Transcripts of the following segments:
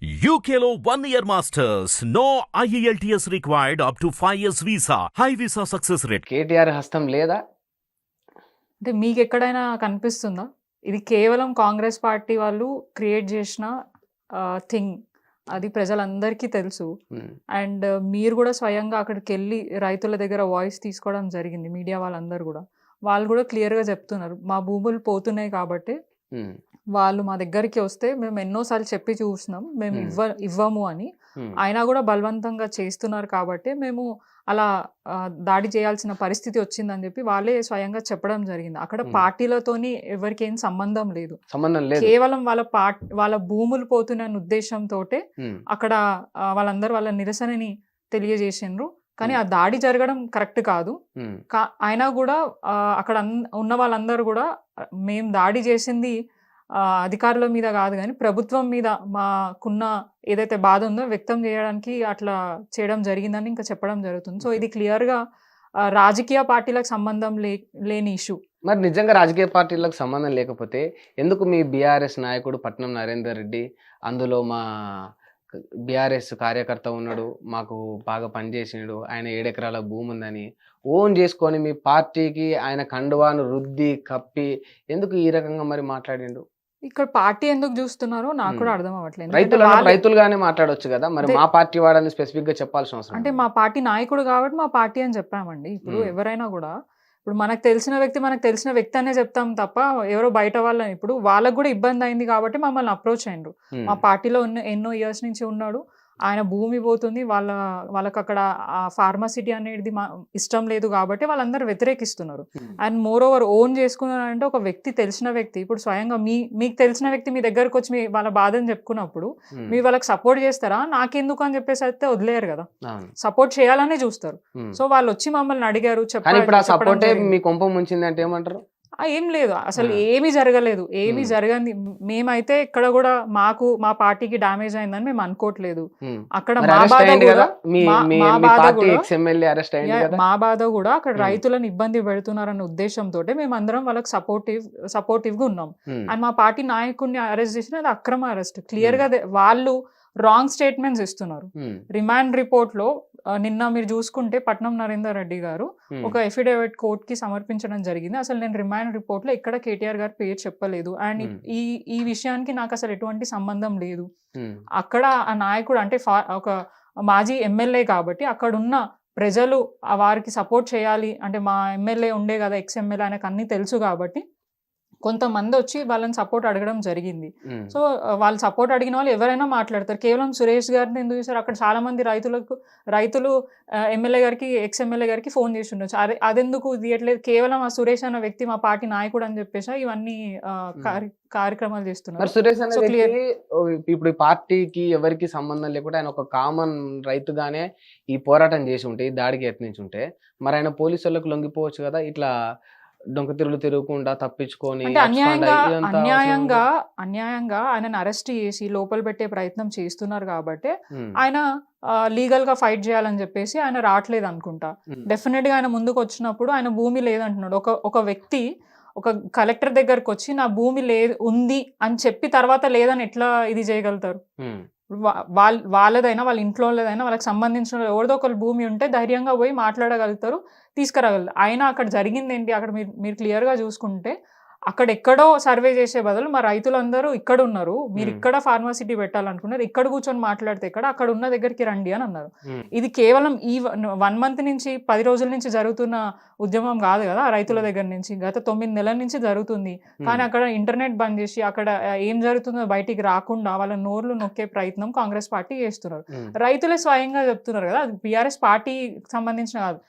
One year masters. No E IELTS required up to 5 years visa. High visa success rate. KTR హస్తం లేదా? అంటే మీకు ఎక్కడైనా కనిపిస్తుందా? ఇది కేవలం కాంగ్రెస్ పార్టీ వాళ్ళు క్రియేట్ చేసిన థింగ్ అది ప్రజలందరికీ తెలుసు. ఉమ్, అండ్ మీరు కూడా స్వయంగా అక్కడికి వెళ్ళి రైతుల దగ్గర వాయిస్ తీసుకోవడం జరిగింది మీడియా వాళ్ళందరూ కూడా. వాళ్ళు కూడా క్లియర్గా చెప్తున్నారు. మా భూములు పోతున్నాయి కాబట్టి వాళ్ళు మా దగ్గరికి వస్తే మేము ఎన్నోసార్లు చెప్పి చూసినాం. మేము. ఇవ్వ ఇవ్వము అని. అయినా కూడా బలవంతంగా చేస్తున్నారు కాబట్టి మేము అలా దాడి చేయాల్సిన పరిస్థితి వచ్చిందని చెప్పి వాళ్ళే స్వయంగా చెప్పడం జరిగింది. అక్కడ. పార్టీలతోని ఎవరికి ఏం సంబంధం లేదు. సంబంధం లేదు. కేవలం వాళ్ళ పార్ట్ వాళ్ళ భూములు పోతున్న ఉద్దేశంతో అక్కడ వాళ్ళందరూ వాళ్ళ నిరసనని తెలియజేసిండ్రు. కానీ. ఆ దాడి జరగడం కరెక్ట్ కాదు. అయినా కూడా అక్కడ ఉన్న వాళ్ళందరూ కూడా మేము దాడి చేసింది అధికారుల మీద కాదు కానీ ప్రభుత్వం మీద మాకున్న ఏదైతే బాధ ఉందో వ్యక్తం చేయడానికి అట్లా చేయడం జరిగిందని ఇంకా చెప్పడం జరుగుతుంది. సో ఇది క్లియర్గా రాజకీయ పార్టీలకు సంబంధం లే లేని ఇష్యూ. మరి నిజంగా రాజకీయ పార్టీలకు సంబంధం లేకపోతే ఎందుకు మీ బీఆర్ఎస్ నాయకుడు పట్నం నరేందర్ రెడ్డి అందులో మా బీఆర్ఎస్ కార్యకర్త ఉన్నాడు మాకు బాగా పనిచేసినాడు ఆయన ఏడెకరాల భూమి ఉందని ఓన్ చేసుకొని మీ పార్టీకి ఆయన కండువాను రుద్ది కప్పి ఎందుకు ఈ రకంగా మరి మాట్లాడిండు ఇక్కడ పార్టీ ఎందుకు చూస్తున్నారో నాకు కూడా. అర్థం అవ్వట్లేదు రైతులు రైతులుగానే మాట్లాడొచ్చు కదా మరి. మా పార్టీ వాడని స్పెసిఫిక్గా చెప్పాల్సిన అవసరం అంటే. మా పార్టీ నాయకుడు కాబట్టి మా పార్టీ అని చెప్పామండి ఇప్పుడు. ఎవరైనా కూడా ఇప్పుడు మనకు తెలిసిన వ్యక్తి మనకు తెలిసిన వ్యక్తి అనే చెప్తాం తప్ప ఎవరో బయట వాళ్ళని. ఇప్పుడు వాళ్ళకు కూడా ఇబ్బంది అయింది కాబట్టి మమ్మల్ని అప్రోచ్ అయ్యిండ్రు ఉమ్, మా పార్టీలో ఉన్న ఎన్నో ఇయర్స్ నుంచి ఉన్నాడు. ఆయన భూమి పోతుంది వాళ్ళ వాళ్ళకి అక్కడ ఆ ఫార్మసిటీ అనేది మా ఇష్టం లేదు కాబట్టి వాళ్ళందరూ వ్యతిరేకిస్తున్నారు. అండ్ మోర్ ఓవర్ ఓన్ చేసుకున్నారంటే ఒక వ్యక్తి తెలిసిన వ్యక్తి ఇప్పుడు స్వయంగా మీ మీకు తెలిసిన వ్యక్తి మీ దగ్గరకు వచ్చి మీ వాళ్ళ బాధని చెప్పుకున్నప్పుడు మీరు వాళ్ళకి సపోర్ట్ చేస్తారా? నాకెందుకు అని చెప్పేసి అయితే వదిలేరు కదా. సపోర్ట్ చేయాలనే చూస్తారు. సో వాళ్ళు వచ్చి మమ్మల్ని అడిగారు కానీ చెప్ప- ఇప్పుడు ఆ చెప్పడం సపోర్టే జరిగింది. మీ కొంప ముంచింది అంటే ఏమంటారు? ఏం లేదు. అసలు. ఏమీ జరగలేదు. ఏమీ. జరగంది. మేమైతే ఇక్కడ కూడా మాకు మా పార్టీకి డ్యామేజ్ అయిందని మేము అనుకోవట్లేదు. అక్కడ మా బాధ కూడా మీ బాధ కూడా- అక్కడ. రైతులను ఇబ్బంది పెడుతున్నారన్న ఉద్దేశంతో మేము అందరం వాళ్ళకి సపోర్టివ్ సపోర్టివ్గా ఉన్నాం. అండ్ మా పార్టీ నాయకుడిని అరెస్ట్ చేసిన అది అక్రమ అరెస్ట్ క్లియర్గా వాళ్ళు రాంగ్ స్టేట్మెంట్స్ ఇస్తున్నారు. రిమాండ్ రిపోర్ట్లో నిన్న మీరు చూసుకుంటే పట్నం నరేందర్ రెడ్డి గారు ఉమ్, ఒక ఎఫిడేవిట్ కోర్ట్కి సమర్పించడం జరిగింది. అసలు నేను రిమాండ్ రిపోర్ట్లో ఎక్కడ కేటీఆర్ గారి పేరు చెప్పలేదు. And Hmm. ఈ ఈ విషయానికి నాకు అసలు ఎటువంటి సంబంధం లేదు. అక్కడ ఆ నాయకుడు అంటే ఒక మాజీ ఎమ్మెల్యే కాబట్టి అక్కడ ఉన్న ప్రజలు వారికి సపోర్ట్ చేయాలి. అంటే మా ఎమ్మెల్యే ఉండే కదా ఎక్స్ ఎమ్మెల్యే ఆయనకు అన్ని తెలుసు కాబట్టి కొంతమంది వచ్చి వాళ్ళని సపోర్ట్ అడగడం జరిగింది. సో వాళ్ళు సపోర్ట్ అడిగిన వాళ్ళు ఎవరైనా మాట్లాడతారు. కేవలం సురేష్ గారిని ఎందుకు చూసారు అక్కడ చాలా మంది రైతులకు రైతులు ఎమ్మెల్యే గారికి ఎక్స్ ఎమ్మెల్యే గారికి ఫోన్ చేసి ఉండొచ్చు అదే అదెందుకు తీయట్లేదు? కేవలం ఆ సురేష్ అన్న వ్యక్తి మా పార్టీ నాయకుడు అని చెప్పేసి? ఇవన్నీ కార్యక్రమాలు చేస్తున్నారు. సురేష్ ఇప్పుడు పార్టీకి ఎవరికి సంబంధం లేకుండా ఆయన ఒక కామన్ రైతుగానే ఈ పోరాటం చేసి ఉంటే ఈ దాడికి యత్నించి ఉంటే మరి ఆయన పోలీసు వాళ్ళకి లొంగిపోవచ్చు కదా? ఇట్లా డొంక తిరుగులు తిరుగుకుండా తప్పించుకొని అన్యాయంగా అన్యాయంగా అన్యాయంగా ఆయనను అరెస్ట్ చేసి లోపల పెట్టే ప్రయత్నం చేస్తున్నారు కాబట్టి ఆయన లీగల్గా ఫైట్ చేయాలని చెప్పేసి ఆయన రావట్లేదు అనుకుంటా. డెఫినెట్గా ఆయన ముందుకు వచ్చినప్పుడు ఆయన భూమి లేదంటున్నాడు. ఒక ఒక వ్యక్తి ఒక కలెక్టర్ దగ్గరకు వచ్చి నా భూమి లేదు ఉంది అని చెప్పి తర్వాత లేదని ఎట్లా ఇది చేయగలుగుతారు? వాళ్ళ వాళ్ళదైనా వాళ్ళ ఇంట్లో వాళ్ళదైనా వాళ్ళకి సంబంధించిన ఎవరిదో ఒకరు భూమి ఉంటే ధైర్యంగా పోయి మాట్లాడగలుగుతారు తీసుకురాగలరు అయినా అక్కడ జరిగింది ఏంటి అక్కడ మీరు మీరు క్లియర్గా చూసుకుంటే అక్కడ ఎక్కడో సర్వే చేసే బదులు మా రైతులందరూ ఇక్కడ ఉన్నారు మీరు. ఇక్కడ ఫార్మాసిటీ పెట్టాలనుకున్నారు. ఇక్కడ కూర్చొని మాట్లాడితే ఇక్కడ అక్కడ ఉన్న దగ్గరికి రండి అని అన్నారు. ఇది కేవలం ఈ వన్ మంత్ నుంచి పది రోజుల నుంచి జరుగుతున్న ఉద్యమం కాదు కదా రైతుల దగ్గర నుంచి. గత తొమ్మిది నెలల నుంచి జరుగుతుంది. కానీ అక్కడ ఇంటర్నెట్ బంద్ చేసి అక్కడ ఏం జరుగుతుందో బయటికి రాకుండా వాళ్ళ నోర్లు నొక్కే ప్రయత్నం కాంగ్రెస్ పార్టీ చేస్తున్నారు. రైతులే స్వయంగా చెప్తున్నారు కదా అది బీఆర్ఎస్ పార్టీ సంబంధించిన కాదు.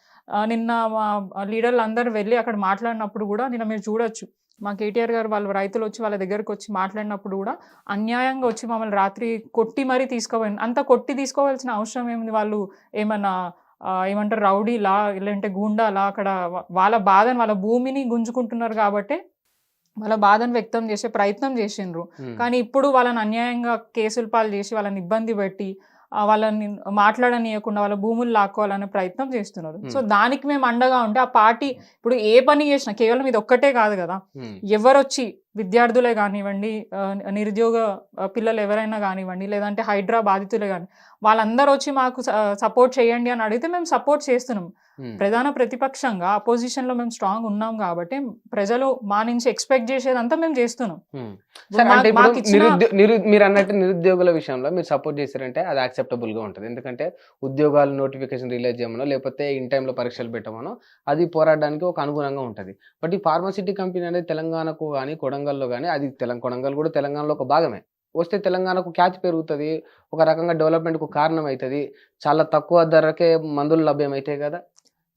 నిన్న మా లీడర్లు అందరూ వెళ్ళి అక్కడ మాట్లాడినప్పుడు కూడా నిన్న మీరు చూడొచ్చు. మా కేటీఆర్ గారు వాళ్ళు రైతులు వచ్చి వాళ్ళ దగ్గరకు వచ్చి మాట్లాడినప్పుడు కూడా అన్యాయంగా వచ్చి మమ్మల్ని రాత్రి కొట్టి మరీ తీసుకోవాలి అంత కొట్టి తీసుకోవాల్సిన అవసరం ఏముంది? వాళ్ళు ఏమన్నా ఏమంటారు రౌడీలా లేదంటే గూండాలా? అక్కడ వాళ్ళ బాధను వాళ్ళ భూమిని గుంజుకుంటున్నారు కాబట్టి వాళ్ళ బాధను వ్యక్తం చేసే ప్రయత్నం చేసిండ్రు. కానీ ఇప్పుడు వాళ్ళని అన్యాయంగా కేసులు పాలు చేసి వాళ్ళని ఇబ్బంది పెట్టి వాళ్ళని మాట్లాడనీయకుండా వాళ్ళ భూములు లాక్కోవాలనే ప్రయత్నం చేస్తున్నారు. సో దానికి మేము అండగా ఉంటే ఆ పార్టీ ఇప్పుడు ఏ పని చేసినా కేవలం ఇది ఒక్కటే కాదు కదా. ఎవరొచ్చి విద్యార్థులే కానివ్వండి నిరుద్యోగ పిల్లలు ఎవరైనా కానివ్వండి లేదంటే హైడ్రా బాధితులే కానీ వాళ్ళందరూ వచ్చి మాకు సపోర్ట్ చేయండి అని అడిగితే మేము సపోర్ట్ చేస్తున్నాం. ప్రధాన ప్రతిపక్షంగా అపోజిషన్లో మేము స్ట్రాంగ్ ఉన్నాం కాబట్టి ప్రజలు మా నుంచి ఎక్స్పెక్ట్ చేసేదంతా మేము చేస్తున్నాం. మీరు అన్నట్టు నిరుద్యోగుల విషయంలో మీరు సపోర్ట్ చేశారంటే అది యాక్సెప్టబుల్గా ఉంటుంది. ఎందుకంటే ఉద్యోగాలు నోటిఫికేషన్ రిలీజ్ చేయమనో లేకపోతే ఇన్ టైంలో పరీక్షలు పెట్టమనో అది పోరాడడానికి ఒక అనుగుణంగా ఉంటుంది. బట్ ఈ ఫార్మసిటీ కంపెనీ అనేది తెలంగాణకు కానీ కొడంగల్లో కానీ అది తెలంగాణ కొడంగల్ కూడా తెలంగాణలో ఒక భాగమే. వస్తే తెలంగాణకు ఖ్యాతి పెరుగుతుంది ఒక రకంగా డెవలప్మెంట్కు కారణం అవుతుంది చాలా తక్కువ ధరకే మందులు లభ్యమవుతాయి కదా.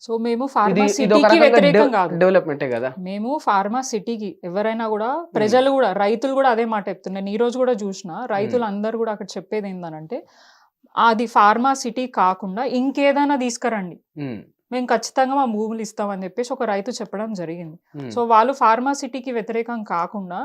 సో మేము ఇది ఫార్మా ఇది ఒక సిటీకి రకంగా వ్యతిరేకం కాదు. డెవలప్మెంటే కదా. మేము ఫార్మా సిటీకి ఎవరైనా కూడా ప్రజలు కూడా రైతులు కూడా అదే మాట చెప్తున్నారు నేను ఈ రోజు కూడా చూసిన రైతులు అందరు కూడా అక్కడ చెప్పేది ఏందనంటే అది ఫార్మా సిటీ కాకుండా ఇంకేదైనా తీసుకురండి. మేము ఖచ్చితంగా మా భూములు ఇస్తామని చెప్పేసి ఒక రైతు చెప్పడం జరిగింది. సో వాళ్ళు ఫార్మా సిటీకి వ్యతిరేకం కాకుండా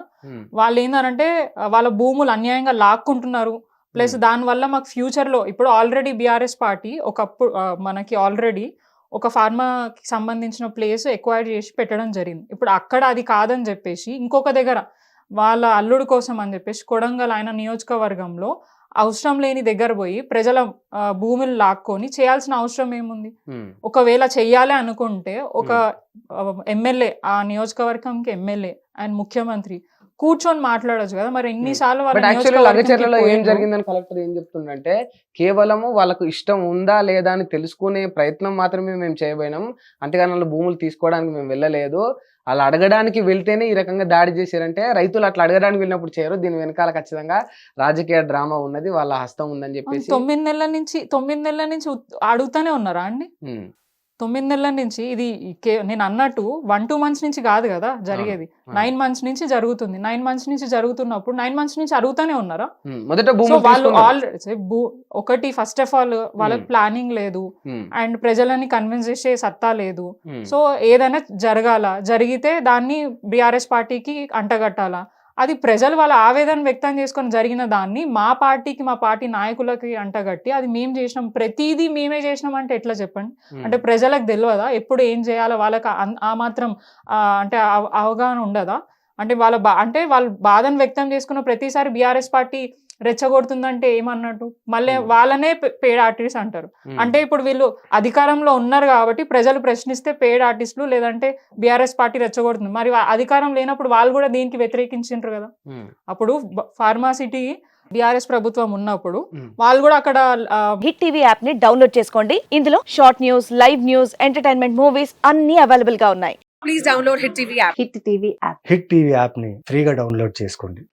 వాళ్ళు ఏంటంటే వాళ్ళ భూములు అన్యాయంగా లాక్కుంటున్నారు. ప్లస్. దానివల్ల మాకు ఫ్యూచర్లో ఇప్పుడు ఆల్రెడీ బీఆర్ఎస్ పార్టీ ఒకప్పుడు మనకి ఆల్రెడీ ఒక ఫార్మాకి సంబంధించిన ప్లేస్ ఎక్వైర్ చేసి పెట్టడం జరిగింది. ఇప్పుడు అక్కడ అది కాదని చెప్పేసి ఇంకొక దగ్గర వాళ్ళ అల్లుడు కోసం అని చెప్పేసి కొడంగల్ ఆయన నియోజకవర్గంలో అవసరం లేని దగ్గర పోయి ప్రజల భూములు లాక్కొని చేయాల్సిన అవసరం ఏముంది? ఒకవేళ చెయ్యాలి అనుకుంటే ఒక ఎమ్మెల్యే ఆ నియోజకవర్గంకి ఎమ్మెల్యే అండ్ ముఖ్యమంత్రి కూర్చొని మాట్లాడొచ్చు కదా. మరి ఎన్నిసార్లు వాళ్ళ ఏం? జరిగిందని కలెక్టర్ ఏం చెప్తుండంటే కేవలము వాళ్ళకు ఇష్టం ఉందా లేదా అని తెలుసుకునే ప్రయత్నం మాత్రమే మేము చేయబోయినాం. అంతేగాని వాళ్ళ భూములు తీసుకోవడానికి మేము వెళ్ళలేదు. అలా అడగడానికి వెళ్తేనే ఈ రకంగా దాడి చేశారంటే రైతులు అట్లా అడగడానికి వెళ్ళినప్పుడు చేయరు. దీని వెనకాల ఖచ్చితంగా రాజకీయ డ్రామా ఉన్నది. వాళ్ళ హస్తం ఉందని చెప్పేసి తొమ్మిది నెలల నుంచి తొమ్మిది నెలల నుంచి అడుగుతానే ఉన్నారా అండి? తొమ్మిది నెలల నుంచి ఇది నేను అన్నట్టు వన్ టూ మంత్స్ నుంచి కాదు కదా జరిగేది. నైన్ మంత్స్ నుంచి జరుగుతుంది. నైన్ మంత్స్ నుంచి జరుగుతున్నప్పుడు నైన్ మంత్స్ నుంచి అడుగుతానే ఉన్నారా? మొదట వాళ్ళు. ఆల్రెడీ ఒకటి ఫస్ట్ ఆఫ్ ఆల్ వాళ్ళకి. ప్లానింగ్ లేదు. అండ్ ప్రజలని కన్విన్స్ చేసే సత్తా లేదు. సో ఏదైనా జరగాల. జరిగితే దాన్ని బీఆర్ఎస్ పార్టీకి అంటగట్టాలా? అది ప్రజలు వాళ్ళ ఆవేదన వ్యక్తం చేసుకొని జరిగిన దాన్ని మా పార్టీకి మా పార్టీ నాయకులకి అంటగట్టి అది మేము చేసినాం. ప్రతిదీ మేమే చేసినాం అంటే ఎట్లా చెప్పండి? అంటే ప్రజలకు తెలియదా ఎప్పుడు ఏం చేయాలో వాళ్ళకి ఆ మాత్రం అంటే అవ- అవగాహన ఉండదా? అంటే వాళ్ళ బా అంటే వాళ్ళు బాధను వ్యక్తం చేసుకున్న ప్రతిసారి బీఆర్ఎస్ పార్టీ రెచ్చగొడుతుందంటే ఏమన్నట్టు? మళ్ళీ. వాళ్ళనే పేడ్ ఆర్టిస్ట్ అంటారు. అంటే ఇప్పుడు వీళ్ళు అధికారంలో ఉన్నారు కాబట్టి ప్రజలు ప్రశ్నిస్తే పేడ్ ఆర్టిస్టులు లేదంటే బీఆర్ఎస్ పార్టీ రెచ్చగొడుతుంది. మరి అధికారం లేనప్పుడు వాళ్ళు కూడా దీనికి వ్యతిరేకించారు కదా. అప్పుడు ఫార్మాసిటీ బీఆర్ఎస్ ప్రభుత్వం ఉన్నప్పుడు. వాళ్ళు కూడా అక్కడ హిట్ టీవీ యాప్ని డౌన్లోడ్ చేసుకోండి. ఇందులో short news live news entertainment movies అన్ని అవైలబుల్గా ఉన్నాయి. Hit TV app hit TV యాప్ని ఫ్రీగా డౌన్లోడ్ చేసుకోండి.